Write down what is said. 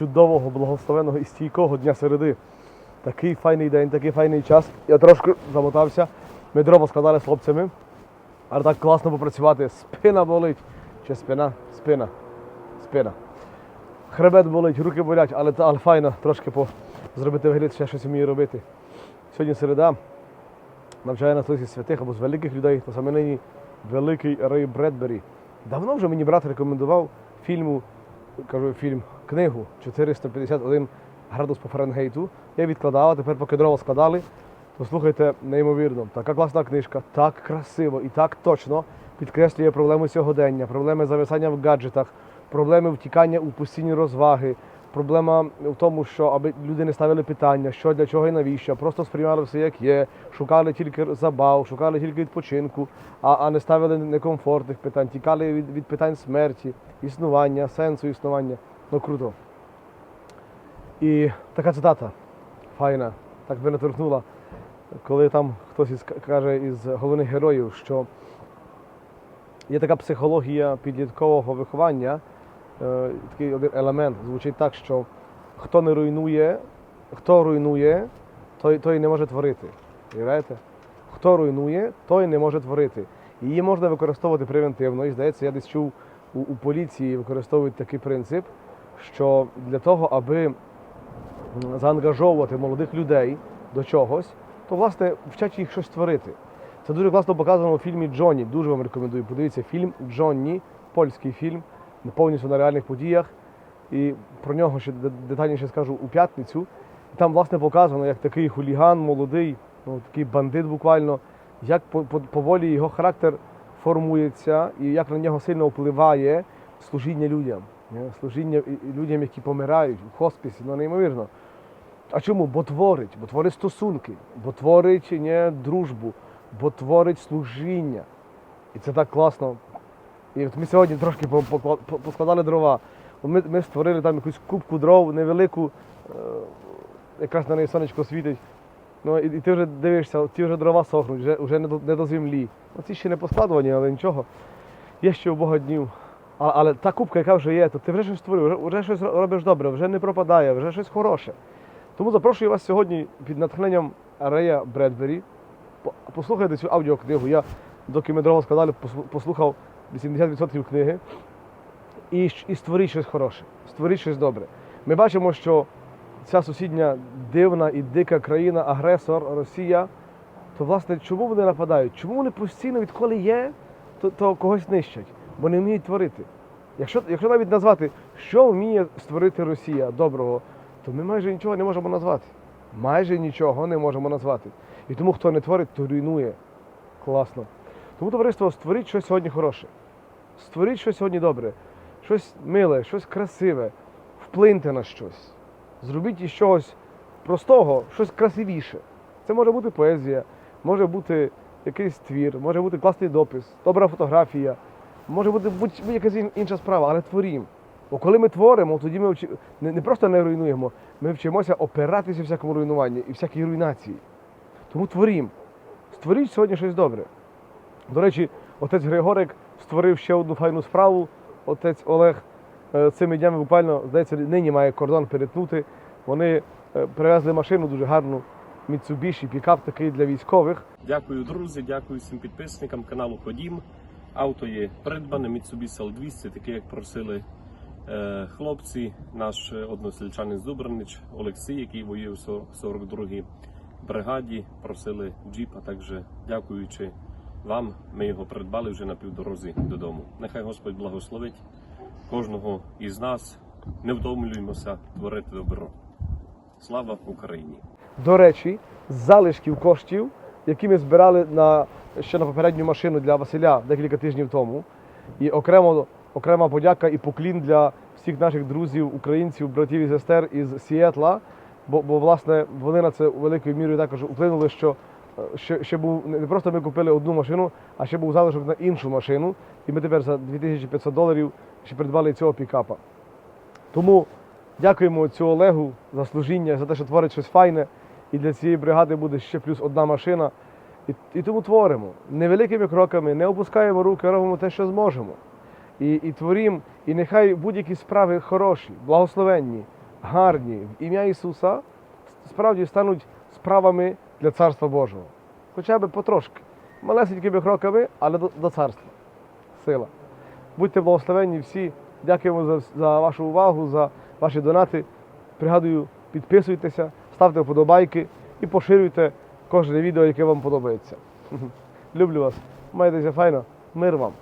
чудового, благословеного і стійкого дня середи. Такий файний день, такий файний час. Я трошки замотався. Ми дрова складали з хлопцями. Але так класно попрацювати. Спина болить. Чи спина? Спина. Спина. Хребет болить, руки болять, але, але файно трошки по, зробити вигляд, ще щось вмію робити. Сьогодні середа. Навчає нас із святих або з великих людей, то саме нині великий Рей Бредбері. Давно вже мені брат рекомендував фільму, кажу, фільм, книгу 451 градус по Фаренгейту. Я відкладав, а тепер поки дрова складали, то слухайте, неймовірно. Така класна книжка, так красиво і так точно підкреслює проблеми сьогодення, проблеми зависання в гаджетах, проблеми втікання у постійні розваги, проблема в тому, що аби люди не ставили питання, що для чого і навіщо, просто сприймали все як є, шукали тільки забав, шукали тільки відпочинку, а, а не ставили некомфортних питань, тікали від, від питань смерті, існування, сенсу існування. Ну круто. І така цитата файна, так би наторкнула, коли там хтось із, каже із головних героїв, що є така психологія підліткового виховання, е, такий один елемент звучить так, що хто не руйнує, хто руйнує, той, той не може творити. Уявляєте? Хто руйнує, той не може творити. Її можна використовувати превентивно. І здається, я десь чув у, у поліції використовують такий принцип, що для того, аби заангажовувати молодих людей до чогось, то власне вчать їх щось творити. Це дуже класно показано у фільмі Джонні. Дуже вам рекомендую. Подивіться фільм Джонні, польський фільм, повністю на реальних подіях. І про нього ще детальніше скажу у п'ятницю. Там, власне, показано, як такий хуліган, молодий, ну, такий бандит буквально, як по- по- поволі його характер формується і як на нього сильно впливає служіння людям. Не? Служіння людям, які помирають в хосписі, ну неймовірно. А чому? Бо творить, бо творить стосунки, бо творить не, дружбу, бо творить служіння. І це так класно. І от ми сьогодні трошки по- по- по- поскладали дрова. Ми, ми створили там якусь кубку дров невелику, е, якраз на неї сонечко світить. Ну, і, і ти вже дивишся, ці вже дрова сохнуть, вже, вже не, до, не до землі. Оці ще не поскладувані, але нічого. Є ще у Бога днів. А, але та кубка, яка вже є, то ти вже щось створив, вже, вже щось робиш добре, вже не пропадає, вже щось хороше. Тому запрошую вас сьогодні під натхненням Рея Бредбері. Послухайте цю аудіокнигу. Я, доки ми дрова складали, послухав 80% книги. І, і створіть щось хороше, створіть щось добре. Ми бачимо, що ця сусідня дивна і дика країна, агресор, Росія, то власне чому вони нападають? Чому вони постійно, відколи є, то, то когось нищать, бо не вміють творити. Якщо, якщо навіть назвати, що вміє створити Росія доброго, то ми майже нічого не можемо назвати. Майже нічого не можемо назвати. І тому, хто не творить, то руйнує. Класно. Тому, товариство, створіть щось сьогодні хороше. Створіть щось сьогодні добре, щось миле, щось красиве, вплиньте на щось. Зробіть із чогось простого, щось красивіше. Це може бути поезія, може бути якийсь твір, може бути класний допис, добра фотографія, може бути будь- будь-якась інша справа, але творім. Бо коли ми творимо, тоді ми вчи- не, не просто не руйнуємо, ми вчимося опиратися всякому руйнуванню і всякій руйнації. Тому творім. Створіть сьогодні щось добре. До речі, отець Григорик створив ще одну файну справу. Отець Олег е, цими днями буквально, здається, нині має кордон перетнути. Вони е, привезли машину дуже гарну, Mitsubishi, пікап такий для військових. Дякую, друзі, дякую всім підписникам каналу Ходім. Авто є придбане Mitsubishi L200, таке як просили е, хлопці, наш е, односельчанин з Дубранич Олексій, який воює у 42-й бригаді, просили джіпа. Також дякуючи вам, ми його придбали вже на півдорозі додому. Нехай Господь благословить кожного із нас. Не втомлюємося творити добро. Слава Україні! До речі, залишків коштів, які ми збирали на, ще на попередню машину для Василя декілька тижнів тому. І окремо, окрема подяка і поклін для всіх наших друзів, українців, братів і сестер із Сіетла. Бо, бо власне вони на це великою мірою також вплинули, що е, ще, ще був не просто ми купили одну машину, а ще був залишок на іншу машину. І ми тепер за 2500 доларів ще придбали цього пікапа. Тому дякуємо цю Олегу за служіння, за те, що творить щось файне. І для цієї бригади буде ще плюс одна машина. І, і тому творимо невеликими кроками, не опускаємо руки, робимо те, що зможемо. І, і творім, і нехай будь-які справи хороші, благословенні, гарні в ім'я Ісуса, справді стануть справами для Царства Божого. Хоча б потрошки. Малесенькими кроками, але до, до царства. Сила. Будьте благословенні всі. Дякуємо за, за вашу увагу, за ваші донати. Пригадую, підписуйтеся, ставте вподобайки і поширюйте кожне відео, яке вам подобається. Люблю вас. Майтеся файно. Мир вам.